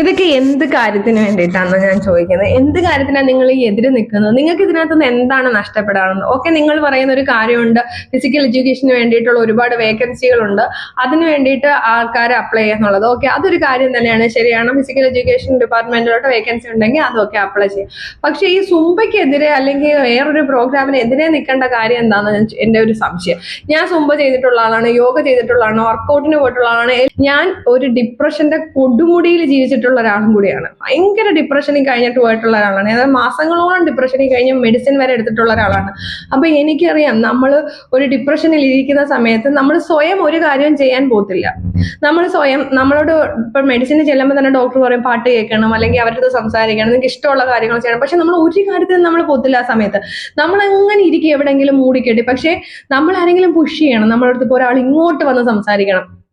ഇതൊക്കെ എന്ത് കാര്യത്തിന് വേണ്ടിയിട്ടാണെന്ന് ഞാൻ ചോദിക്കുന്നത്? എന്ത് കാര്യത്തിനാണ് നിങ്ങൾ ഈ എതിര് നിൽക്കുന്നത്? നിങ്ങൾക്ക് ഇതിനകത്ത് നിന്ന് എന്താണ് നഷ്ടപ്പെടാറുള്ളത് ഓക്കെ നിങ്ങൾ പറയുന്ന ഒരു കാര്യമുണ്ട്. ഫിസിക്കൽ എഡ്യൂക്കേഷന് വേണ്ടിയിട്ടുള്ള ഒരുപാട് വേക്കൻസികളുണ്ട്. അതിന് വേണ്ടിയിട്ട് ആൾക്കാർ അപ്ലൈ ചെയ്യാന്നുള്ളത്. ഓക്കെ അതൊരു കാര്യം തന്നെയാണ്. ശരിയാണ് ഫിസിക്കൽ എഡ്യൂക്കേഷൻ ഡിപ്പാർട്ട്മെന്റിലോട്ട് വേക്കൻസി ഉണ്ടെങ്കിൽ അതൊക്കെ അപ്ലൈ ചെയ്യും. പക്ഷേ ഈ സുംബയ്ക്കെതിരെ അല്ലെങ്കിൽ വേറൊരു പ്രോഗ്രാമിനെതിരെ നിൽക്കേണ്ട കാര്യം എന്താണെന്ന് എന്റെ ഒരു സംശയം. ഞാൻ സുംബ ചെയ്തിട്ടുള്ള ആളാണ് യോഗ ചെയ്തിട്ടുള്ള ആളാണ് വർക്കൗട്ടിന് പോയിട്ടുള്ള ആളാണ്. ഞാൻ ഒരു ഡിപ്രഷന്റെ കൊടുമുടിയിൽ ജീവിച്ചിട്ടുള്ള ഒരാളും കൂടിയാണ്. ഭയങ്കര ഡിപ്രഷനിൽ കഴിഞ്ഞിട്ട് പോയിട്ടുള്ള ഒരാളാണ്. അതായത് മാസങ്ങളോളം ഡിപ്രഷനിൽ കഴിഞ്ഞ് മെഡിസിൻ വരെ എടുത്തിട്ടുള്ള ഒരാളാണ്. അപ്പൊ എനിക്കറിയാം നമ്മൾ ഒരു ഡിപ്രഷനിൽ ഇരിക്കുന്ന സമയത്ത് നമ്മൾ സ്വയം ഒരു കാര്യവും ചെയ്യാൻ പോകത്തില്ല. നമ്മൾ സ്വയം നമ്മളോട് ഇപ്പൊ മെഡിസിൻ ചെല്ലുമ്പോൾ തന്നെ ഡോക്ടർ പറയും പാട്ട് കേൾക്കണം അല്ലെങ്കിൽ അവരുടെ സംസാരിക്കണം നിങ്ങൾക്ക് ഇഷ്ടമുള്ള കാര്യങ്ങൾ ചെയ്യണം. പക്ഷെ നമ്മൾ ഒരു കാര്യത്തിനും നമ്മൾ പോകത്തില്ല ആ സമയത്ത്. നമ്മൾ അങ്ങനെ ഇരിക്കും എവിടെയെങ്കിലും മൂടിക്കെട്ടി. പക്ഷേ നമ്മൾ ആരെങ്കിലും പുഷ് ചെയ്യണം നമ്മളടുത്ത് ഇപ്പോൾ ഒരാൾ ഇങ്ങോട്ട് വന്ന് സംസാരിക്കണം.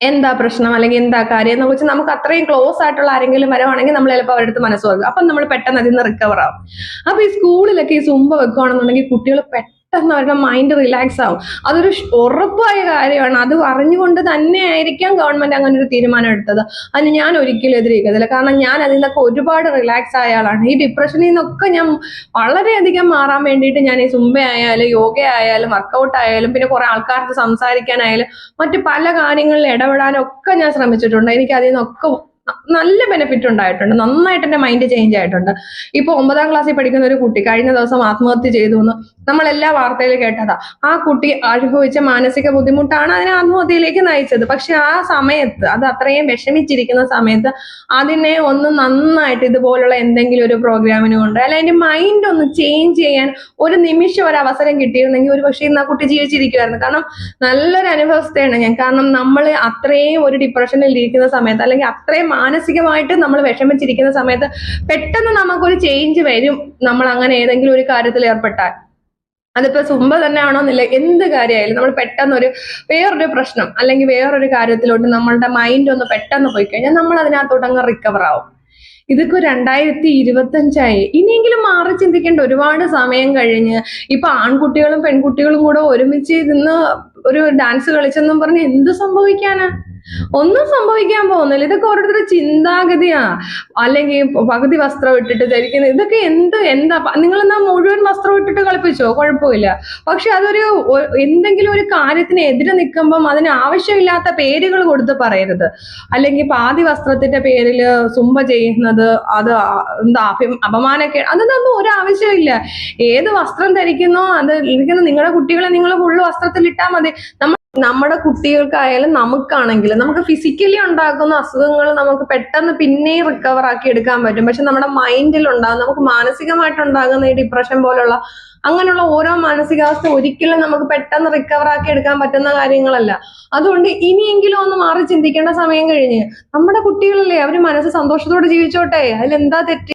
എന്താ പ്രശ്നം? അല്ലെങ്കിൽ എന്താ കാര്യം എന്ന് വെച്ചാൽ നമുക്ക് അത്രയും ക്ലോസ് ആയിട്ടുള്ള ആരെങ്കിലും വരുവാണെങ്കിൽ നമ്മൾ ചിലപ്പോൾ അവരുടെ അടുത്ത് മനസ്സ് തുറക്കും അപ്പം നമ്മൾ പെട്ടെന്ന് അതിൽ നിന്ന് റിക്കവർ ആവും. അപ്പൊ ഈ സ്കൂളിലൊക്കെ ഈ സുംബ വെക്കുകയാണെന്നുണ്ടെങ്കിൽ കുട്ടികൾ പെട്ടെന്ന് അവരുടെ മൈൻഡ് റിലാക്സ് ആവും. അതൊരു ഉറപ്പായ കാര്യമാണ്. അത് അറിഞ്ഞുകൊണ്ട് തന്നെ ആയിരിക്കാം ഗവൺമെന്റ് അങ്ങനെ ഒരു തീരുമാനം എടുത്തത്. അതിന് ഞാൻ ഒരിക്കലും എതിരിക്കത്തില്ല കാരണം ഞാൻ അതിൽ നിന്നൊക്കെ ഒരുപാട് റിലാക്സ് ആയ ആളാണ്. ഈ ഡിപ്രഷനിൽ നിന്നൊക്കെ ഞാൻ വളരെയധികം മാറാൻ വേണ്ടിയിട്ട് ഞാൻ ഈ സുംബ ആയാലും യോഗ ആയാലും വർക്കൗട്ട് ആയാലും പിന്നെ കുറെ ആൾക്കാർക്ക് സംസാരിക്കാനായാലും മറ്റു പല കാര്യങ്ങളിൽ ഇടപെടാനും ഒക്കെ ഞാൻ ശ്രമിച്ചിട്ടുണ്ട്. എനിക്ക് അതിൽ നിന്നൊക്കെ നല്ല ബെനിഫിറ്റ് ഉണ്ടായിട്ടുണ്ട്. നന്നായിട്ട് എന്റെ മൈൻഡ് ചേഞ്ച് ആയിട്ടുണ്ട്. ഇപ്പൊ ഒമ്പതാം ക്ലാസ്സിൽ പഠിക്കുന്ന ഒരു കുട്ടി കഴിഞ്ഞ ദിവസം ആത്മഹത്യ ചെയ്തു എന്ന് നമ്മൾ എല്ലാ വാർത്തയിലും കേട്ടതാ. ആ കുട്ടി അനുഭവിച്ച മാനസിക ബുദ്ധിമുട്ടാണ് അതിനെ ആത്മഹത്യയിലേക്ക് നയിച്ചത്. പക്ഷെ ആ സമയത്ത് അത് അത്രയും വിഷമിച്ചിരിക്കുന്ന സമയത്ത് അതിനെ ഒന്ന് നന്നായിട്ട് ഇതുപോലുള്ള എന്തെങ്കിലും ഒരു പ്രോഗ്രാമിന് കൊണ്ട് അല്ല അതിന്റെ മൈൻഡ് ഒന്ന് ചേഞ്ച് ചെയ്യാൻ ഒരു നിമിഷം ഒരു അവസരം കിട്ടിയിരുന്നെങ്കിൽ ഒരു പക്ഷേ ഇന്ന് ആ കുട്ടി ജീവിച്ചിരിക്കുമായിരുന്നു കാരണം നല്ലൊരു അനുഭവസ്ഥയാണ് ഞാൻ. കാരണം നമ്മൾ അത്രയും ഒരു ഡിപ്രഷനിൽ ഇരിക്കുന്ന സമയത്ത് അല്ലെങ്കിൽ അത്രയും മാനസികമായിട്ട് നമ്മൾ വിഷമിച്ചിരിക്കുന്ന സമയത്ത് പെട്ടെന്ന് നമുക്കൊരു ചേഞ്ച് വരും. നമ്മൾ അങ്ങനെ ഏതെങ്കിലും ഒരു കാര്യത്തിൽ ഏർപ്പെട്ടാൽ. അതിപ്പോ സുംബ തന്നെ ആണോന്നില്ല എന്ത് കാര്യമായാലും നമ്മൾ പെട്ടെന്ന് ഒരു വേറൊരു പ്രശ്നം അല്ലെങ്കിൽ വേറൊരു കാര്യത്തിലോട്ട് നമ്മളുടെ മൈൻഡ് ഒന്ന് പെട്ടെന്ന് പോയി കഴിഞ്ഞാൽ നമ്മൾ അതിനകത്തോട്ട് അങ്ങ് റിക്കവർ ആവും. ഇതൊക്കെ രണ്ടായിരത്തി ഇരുപത്തഞ്ചായി ഇനിയെങ്കിലും മാറി ചിന്തിക്കേണ്ട ഒരുപാട് സമയം കഴിഞ്ഞ് ഇപ്പൊ ആൺകുട്ടികളും പെൺകുട്ടികളും കൂടെ ഒരുമിച്ച് നിന്ന് ഒരു ഡാൻസ് കളിച്ചെന്നും പറഞ്ഞ് എന്ത് സംഭവിക്കാനാ? ഒന്നും സംഭവിക്കാൻ പോകുന്നില്ല. ഇതൊക്കെ ഓരോരുത്തരുടെ ചിന്താഗതിയാ. അല്ലെങ്കിൽ പകുതി വസ്ത്രം ഇട്ടിട്ട് ധരിക്കുന്നത് ഇതൊക്കെ എന്ത് എന്താ നിങ്ങൾ എന്നാ മുഴുവൻ വസ്ത്രം ഇട്ടിട്ട് കളിപ്പിച്ചോ? കുഴപ്പമില്ല. പക്ഷെ അതൊരു എന്തെങ്കിലും ഒരു കാര്യത്തിന് എതിരെ നിൽക്കുമ്പം അതിന് ആവശ്യമില്ലാത്ത പേരുകൾ കൊടുത്ത് പറയരുത്. അല്ലെങ്കിൽ പാതി വസ്ത്രത്തിന്റെ പേരിൽ സുംബ ചെയ്യുന്നത് അത് എന്താ അഭി- അതൊന്നും ഒരു ആവശ്യമില്ല. ഏത് വസ്ത്രം ധരിക്കുന്നോ അത് ഇരിക്കുന്ന നിങ്ങളുടെ കുട്ടികളെ നിങ്ങൾ ഫുള്ള് വസ്ത്രത്തിൽ ഇട്ടാൽ മതി. നമ്മ നമ്മുടെ കുട്ടികൾക്കായാലും നമുക്കാണെങ്കിലും നമുക്ക് ഫിസിക്കലി ഉണ്ടാക്കുന്ന അസുഖങ്ങൾ നമുക്ക് പെട്ടെന്ന് പിന്നെയും റിക്കവർ ആക്കി എടുക്കാൻ പറ്റും. പക്ഷെ നമ്മുടെ മൈൻഡിൽ ഉണ്ടാകും നമുക്ക് മാനസികമായിട്ട് ഉണ്ടാകുന്ന ഈ ഡിപ്രഷൻ പോലുള്ള അങ്ങനെയുള്ള ഓരോ മാനസികാവസ്ഥ ഒരിക്കലും നമുക്ക് പെട്ടെന്ന് റിക്കവർ ആക്കി എടുക്കാൻ പറ്റുന്ന കാര്യങ്ങളല്ല. അതുകൊണ്ട് ഇനിയെങ്കിലും ഒന്ന് മാറി ചിന്തിക്കേണ്ട സമയം കഴിഞ്ഞ്. നമ്മുടെ കുട്ടികളല്ലേ അവർ മനസ്സ് സന്തോഷത്തോടെ ജീവിച്ചോട്ടെ? അതിലെന്താ തെറ്റ്?